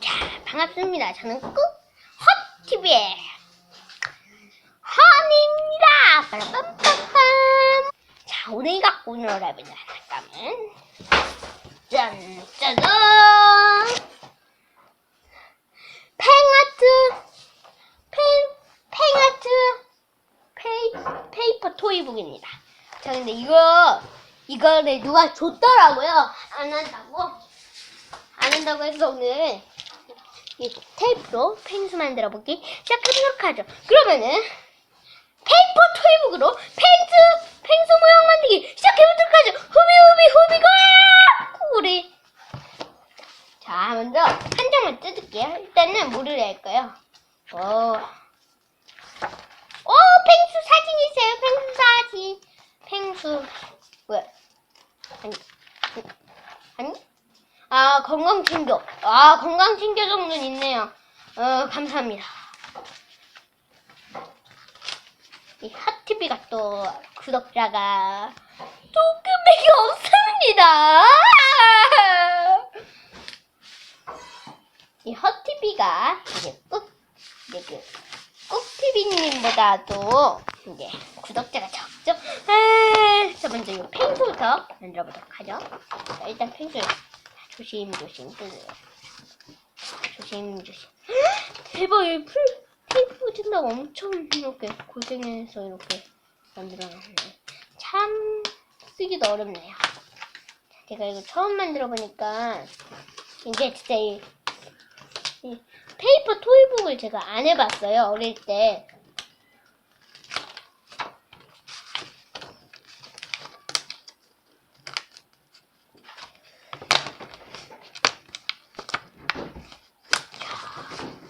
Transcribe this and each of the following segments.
자, 반갑습니다. 저는 꾹 헛TV의 허니입니다. 빠라빰빰빰. 자, 오늘 갖고 온 여러분의 색감은 짠, 짜잔! 팽아트, 팽, 팽아트, 페이, 페이퍼 토이북입니다. 자, 근데 이거, 이거를 누가 줬더라고요. 안 한다고. 안 한다고 해서 오늘 이 테이프로 펭수 만들어 보기 시작하도록 하죠. 그러면은 페이퍼 토이북으로 펭수 펭수 모양 만들기 시작해보도록 하죠. 후비 후비 후비가 우리 자 먼저 한 장만 뜯을게요. 일단은 물을 낼까요? 오, 오 펭수 사진 있어요. 펭수 사진. 펭수 왜? 아니 아니? 아, 건강 챙겨. 아, 건강 챙겨 정도는 있네요. 어, 감사합니다. 이 핫TV가 또 구독자가 조금밖에 없습니다. 이 핫TV가 이제 꾹, 이제 그, 꾹TV님보다도 이제 구독자가 적죠? 아, 자, 먼저 이 펜수부터 만들어보도록 하죠. 자, 일단 펜수 조심조심 뜯어요. 조심조심. 대박, 이 풀, 테이프 붙인다고 엄청 이렇게 고생해서 이렇게 만들어놨네. 참, 쓰기도 어렵네요. 제가 이거 처음 만들어보니까, 이게 진짜 이, 이 페이퍼 토이북을 제가 안 해봤어요, 어릴 때.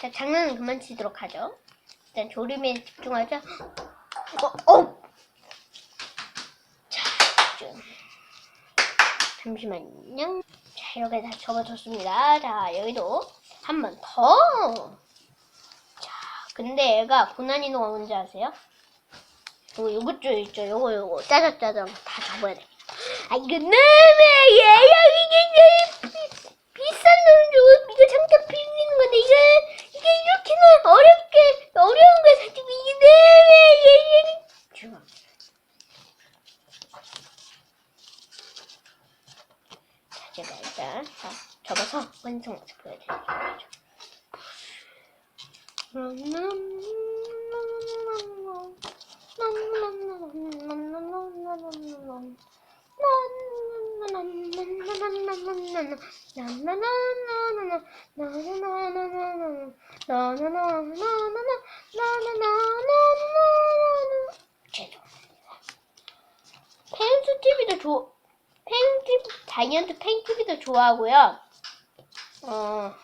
자, 장난은 그만 치도록 하죠. 일단 조림에 집중하죠. 어, 어! 자, 좀. 잠시만요. 자, 이렇게 다 접어줬습니다. 자, 여기도 한 번 더. 자, 근데 얘가 고난이도가 뭔지 아세요? 요거, 요것 좀 있죠. 요거, 요거. 짜자짜자 다 접어야 돼. 아, 이거 너무 이게 비, 비싼 돈 주고 이거 잠깐 빌리는 건데, 이거, 이게 이렇게는 어렵게, 어려운 걸 사주고, 이게 너무 얘야. 주워. 자, 제가 일단, 자, 접어서 완성 모습 보여드릴게요. 펜스 TV도 좋, 펜 TV, 다이언트 펜 TV도 좋아하고요. 어,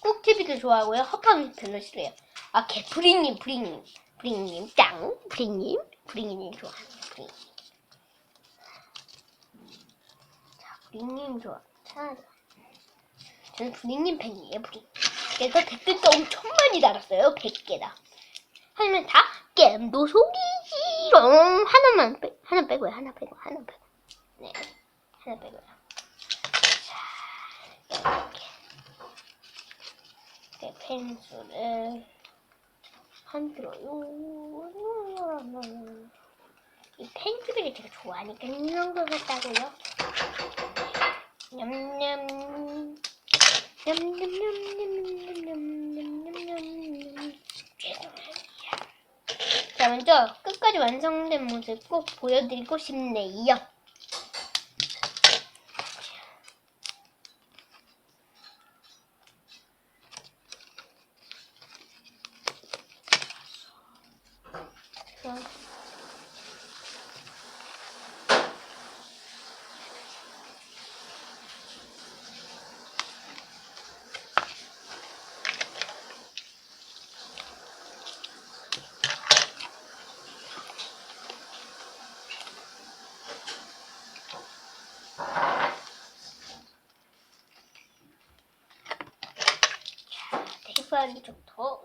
꼭 TV도 좋아하고요. 허팡 별로 싫어해요. 아, 개, 브링님, 브링님, 브링님, 짱, 브링님, 브링님 좋아해요. 브링. 자, 브링님 좋아. 자, 저는 브링님 팬이에요, 브링. 그래서 댓글도 엄청 많이 달았어요. 100개다. 하지만 다 게임도 속이지롱. 하나만 빼, 하나 빼고요. 하나 빼고, 하나 빼고. 네, 하나 빼고요. 자, 이렇게. 네, 펜슬을 만들어요. 이 펜슬을 제가 좋아하니까 이런 걸 갖다고요. 냠냠. 자, 먼저 끝까지 완성된 모습 꼭 보여드리고 싶네요. 자, 반쪽더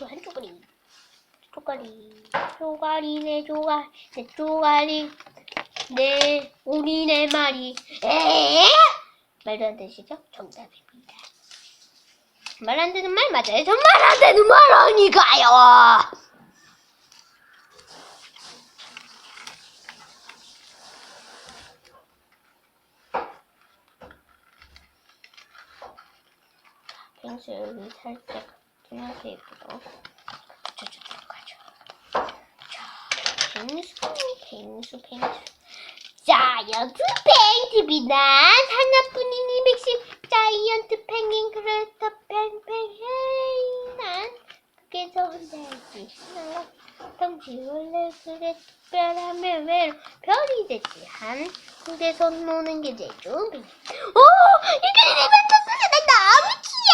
그 한쪽으로 쪼가리 쪼가리 내 쪼가리 내 쪼가리 내 오리 내 말이 에 말도 안 되시죠? 정답입니다. 말 안 되는 말 맞아요. 전말안 되는 말 아니까요. 펭수 여기 살짝 투명테이프로 붙여주도록 하죠. 자, 펭수, 펭수, 펭수. 자이언트 펭TV난 하나뿐인 210 자이언트 펭귄 크레터 팽팽 헤이 난 그게서 혼자야지. 신나가 덩치 원래 특별하면 왜 별이 되지. 한 군데 손 모는 게 제일 좋은 오 이게 내 만났어 나 너무 귀엽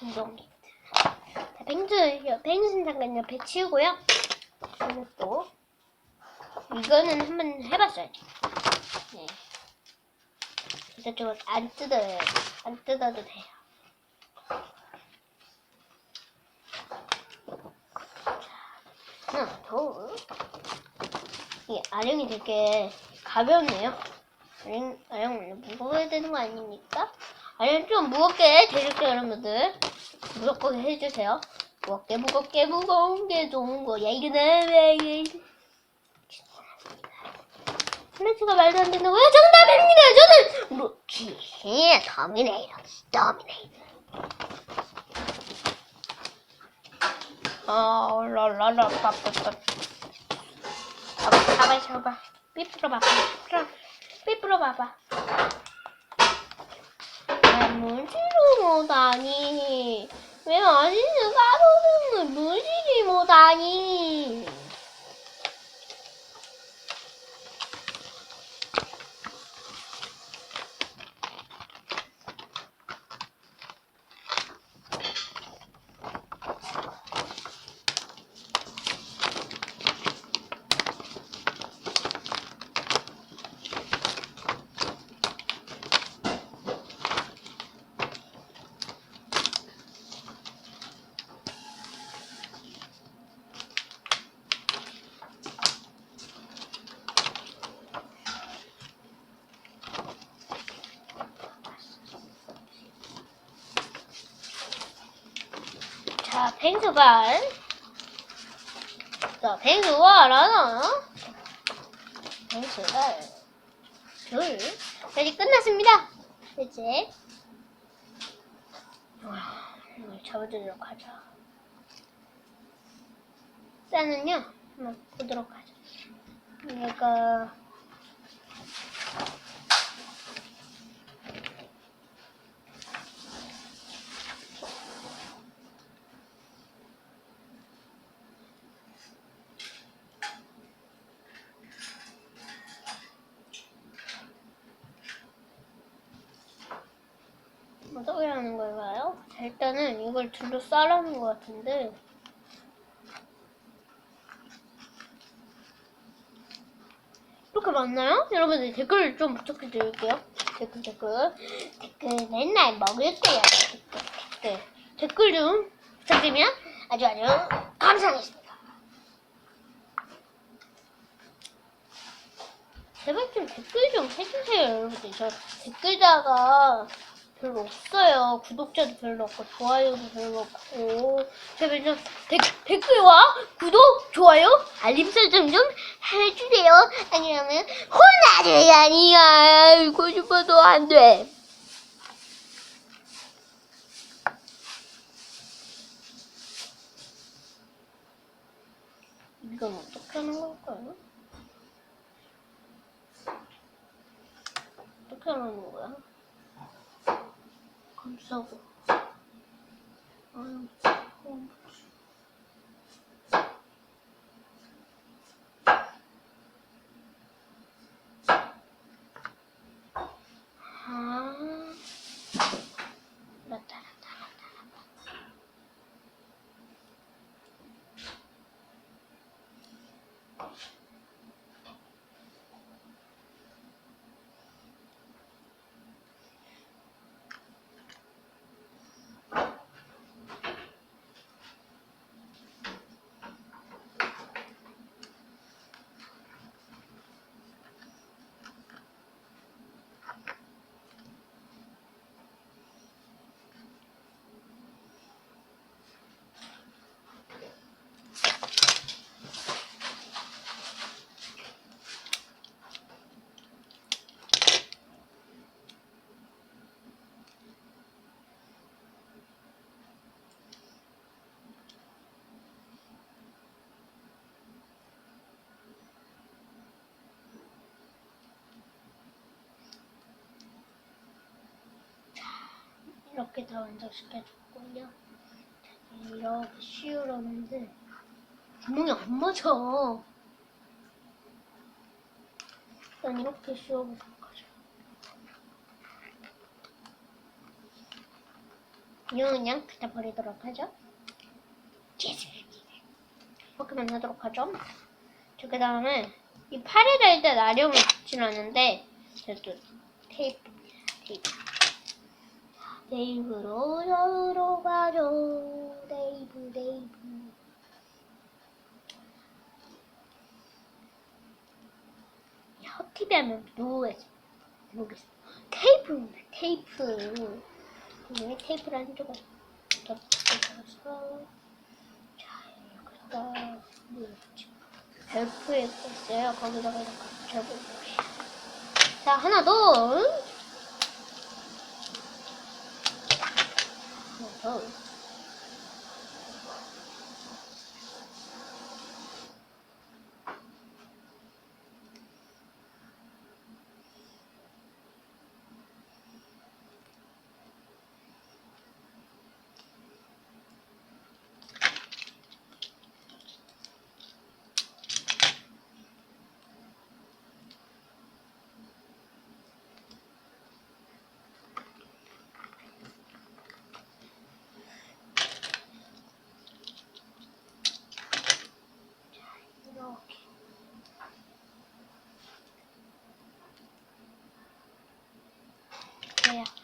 운동기. 자, 뱅수, 뱅수는 잠깐 옆에 치우고요. 또 이거는 한번 해봤어야지. 네. 이쪽은 안 뜯어요. 안 뜯어도 돼요. 자, 하나, 둘. 이 아령이 되게 가볍네요. 아령, 아령 무거워야 되는 거 아닙니까? 아령 좀 무겁게 해줄게요, 여러분들. 무겁게 해주세요. 무겁게, 무겁게, 무거운 게 좋은 거야. 이거 나왜 플래치가 말도 안 된다고요? 정답입니다. 저는 루키 더미네이터 더미네이터. 아, 랄랄라 빠빠빠. 봐봐, 봐봐, 봐봐. 삐뚤어 봐봐, 삐뚤어, 삐뚤어 봐봐. 왜 무지를 못하니? 왜 맛있는 가루는 무지를 못하니? 자, 펭수발. 자, 펭수발 하나. 펭수발. 둘. 자, 이제 끝났습니다. 이제. 와, 이걸 잡아주도록 하죠. 짠은요, 한번 보도록 하죠. 얘가. 어떻게 하는 걸까요? 자, 일단은 이걸 둘러 싸라는 것 같은데. 이렇게 맞나요? 여러분들 댓글 좀 부탁해 드릴게요. 댓글, 댓글. 댓글 맨날 먹을게요. 댓글, 댓글. 댓글 좀 부탁드리면 아주 아주 감사하겠습니다. 제발 좀 댓글 좀 해주세요, 여러분들. 저 댓글다가 별로 없어요. 구독자도 별로 없고 좋아요도 별로 없고 제발 좀 댓, 댓글과 구독, 좋아요, 알림 설정 좀 해주세요. 아니면 혼나줘요. 아니야. 알고 싶어도 안 돼. 이건 어떻게 하는 걸까요? 어떻게 하는 거야? 감싸고. 아 이렇게 다 완성시켜줬고요. 이렇게 씌우려는데 구멍이 안 맞아. 일단 이렇게 씌워보도록 하죠. 이건 그냥 그냥 버리도록 하죠. 이렇게 만들도록 하죠. 저 그 다음에 이 팔에다 일단 나령을 붙이려는데 저도 테이프, 테이프. 데이브로 저으로 가죠. 데이브, 데이브. 이 헛티비 하면 누워야지. 모르겠어. 테이프. 이 테이프를 한 조각 더 붙여서. 자, 뭐였지? 벨프에 있어요. 거기다가 이렇게 붙여볼게요. 자, 하나 더. 어.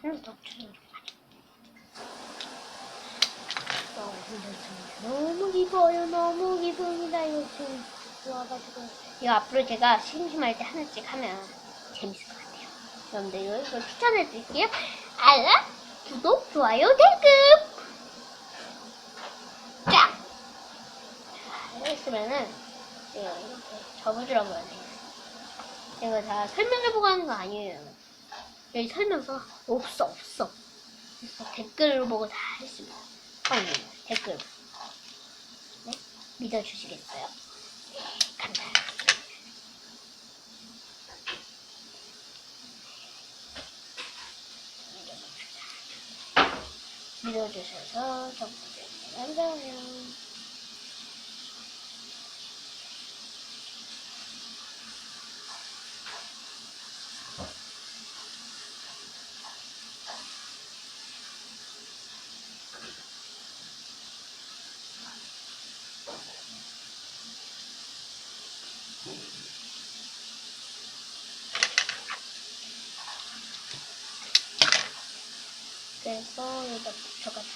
근데 지금 너무 기뻐요. 너무 기쁩니다. 이거 지금 좋아가지고. 이거 앞으로 제가 심심할 때 하나씩 하면 재밌을 것 같아요. 여러분들 이거, 이거 추천해 드릴게요. 알람, 구독, 좋아요, 댓글! 이랬으면은 이거 이렇게 접어주라고 해야 돼요. 이거 다 설명해보고 하는 거 아니에요. 여기 설명서 없어 없어. 댓글로 보고 다 했습니다. 아니 댓글. 네? 믿어주시겠어요? 네, 감사합니다. 믿어주셔서 정말 감사해요. 그래서 여기다 붙여가지고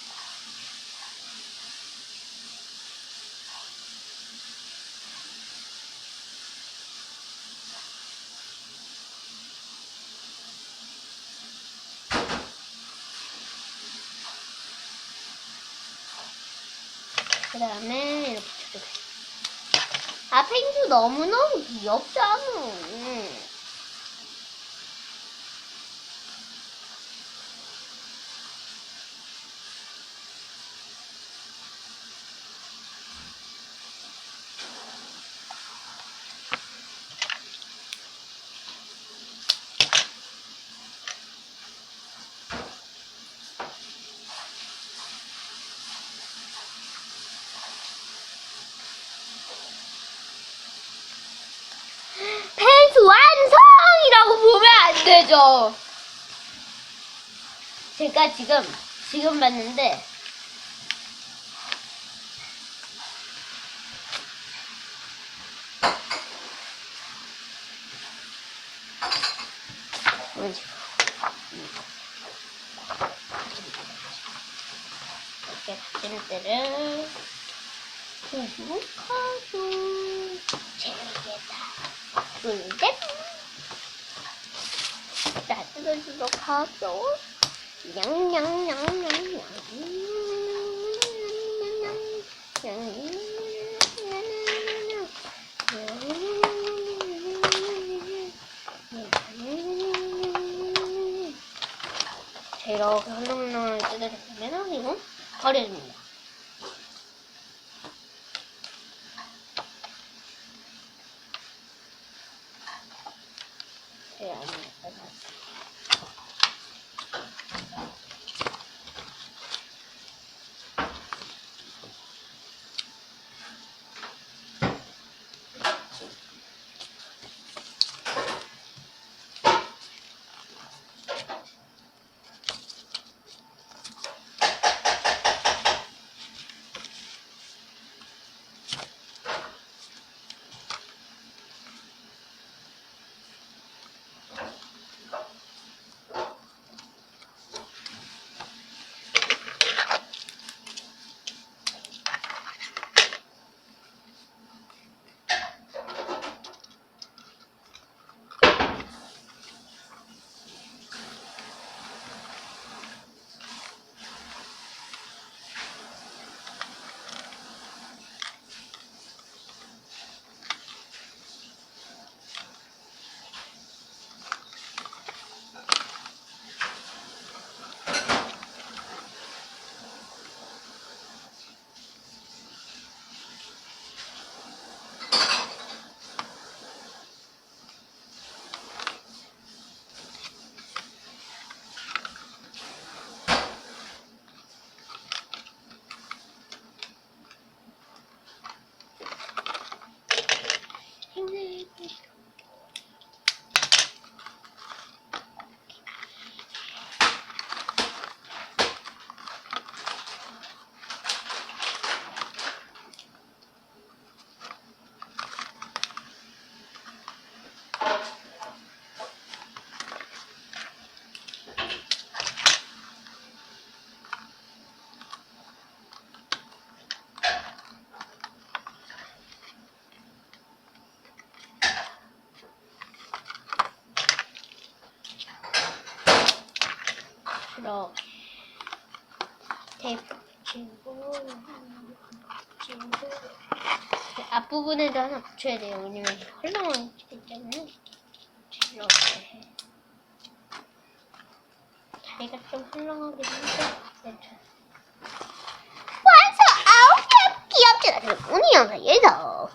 그 다음에 이렇게 붙여주세요 아, 펭수 너무너무 귀엽잖아. 안 되죠. 제가 지금 지금 봤는데? 이렇게 받침 때를 구독하고 재밌겠다. 둘셋 자, 뜯어주도록 하죠. 냥냥냥냥냥. 자, 이렇게 헐렁헐렁하게 뜯어줬으면 그리고 버려줍니다. 앞부분에도 하나 붙여야 돼요. 왜냐면 헐렁하기 때문에 이렇게 해. 다리가 좀 헐렁하긴 한데 괜찮아. 완성! 아우 귀엽- 귀엽지? 오늘 영상 여기서